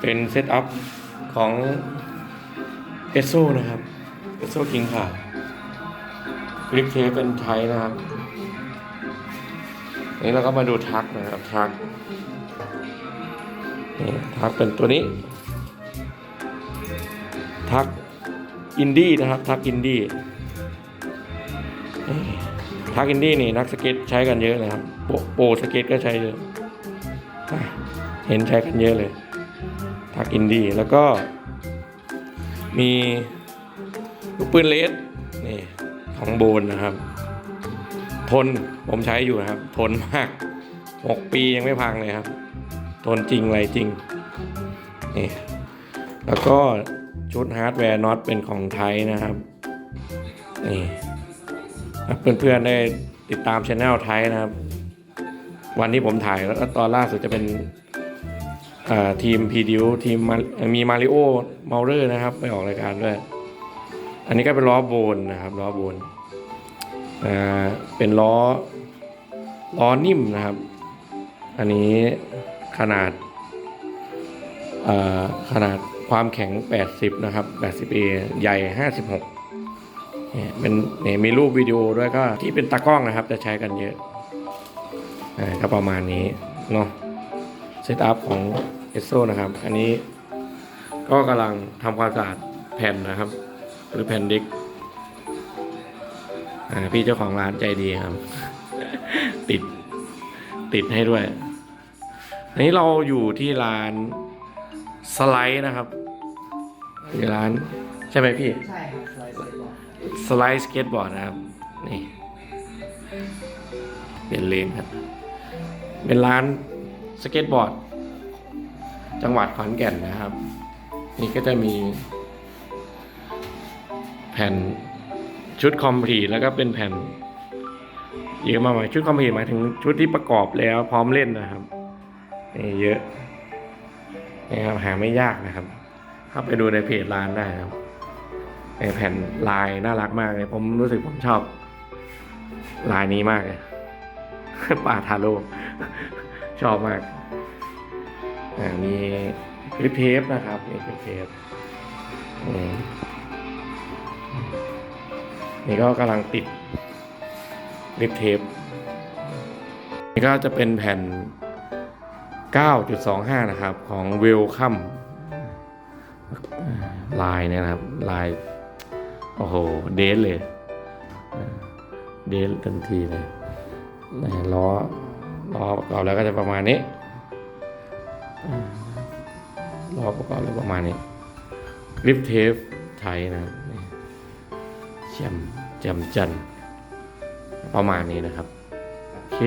เป็นเซตอัพของเอสโซนะครับเอสโซคิงค่ะกริปเทปเป็นไทยนะครับนี่เราก็มาดูทักนะครับทักนี่ทักเป็นตัวนี้ ทักอินดี้นะครับ ทักอินดี้ทักอินดี้นี่นักสเก็ตใช้กันเยอะเลยครับโปโปรสเก็ตก็ใช้เยอะเห็นใช้กันเยอะเลย กอินดี้แล้วก็มีลูกปืนเลสนี่ของโบนนะครับ ทนผมใช้อยู่นะครับ ทนมากหกปียังไม่พังเลยครับ ทนจริงอะไรจริงนี่แล้วก็ชุดฮาร์ดแวร์น็อตเป็นของไทยนะครับนี่เพื่อนๆได้ติดตามช anel ไทยนะครับ วันที่ผมถ่ายแล้วก็ตอนล่าสุดจะเป็น ทีมพีดิวทีมมีมาริโอเมาเลอร์นะครับไปออกรายการด้วย อันนี้ก็เป็นล้อโบนนะครับล้อโบนเป็นล้อล้อนิ่มนะครับ อันนี้ขนาดาขนาดความแข็ง 80 นะครับ 80A ใหญ่ 56เนี่ยเป็นเนี่ยมีรูปวิดีโอด้วยก็ที่เป็นตากล้องนะครับ จะใช้กันเยอะอ่าก็ประมาณนี้เนาะเซตอัพของ อสโซนะครับ อันนี้ก็กำลังทำความสะอาดแผ่นนะครับ หรือแผ่นดิสอ่าพี่เจ้าของร้านใจดีครับ ติดติดให้ด้วย อันนี้เราอยู่ที่ร้านสไลด์นะครับที่ร้านใช่ไหมพี่ ใช่ครับสไลด์สเก็ตบอร์ดสไลด์สเก็ตบอร์ดนะครับ นี่เป็นเลนครับ เป็นร้านสเก็ตบอร์ด จังหวัดขอนแก่นนะครับ นี่ก็จะมี แผ่นชุดคอมพลีแล้วก็เป็นแผ่นเยอะมากมายชุดคอมพลีหมายถึงชุดที่ประกอบแล้วพร้อมเล่นนะครับนี่เยอะนี่ครับหาไม่ยากนะครับ เข้าไปดูในเพจร้านได้ครับในแผ่นลายน่ารักมากเลย ผมรู้สึกผมชอบ ลายนี้มากเลยป่าทาโร่ชอบมาก มีคลิปเทปนะครับมีคลิปเทปนี่ก็กำลังติดคลิปเทปนี่ก็จะเป็นแผ่น 9.25 นะครับ ของ Welcome ลายเนี่ยนะครับ ลาย โอ้โห เดนเลย เดนทันทีเลยนี่ล้อล้อประกอบแล้วก็จะประมาณนี้ อ่าล้อประกอบแล้วประมาณนี้ริปเทปไทยนะครับนี่แจมแจมจันประมาณนี้นะครับ โอเค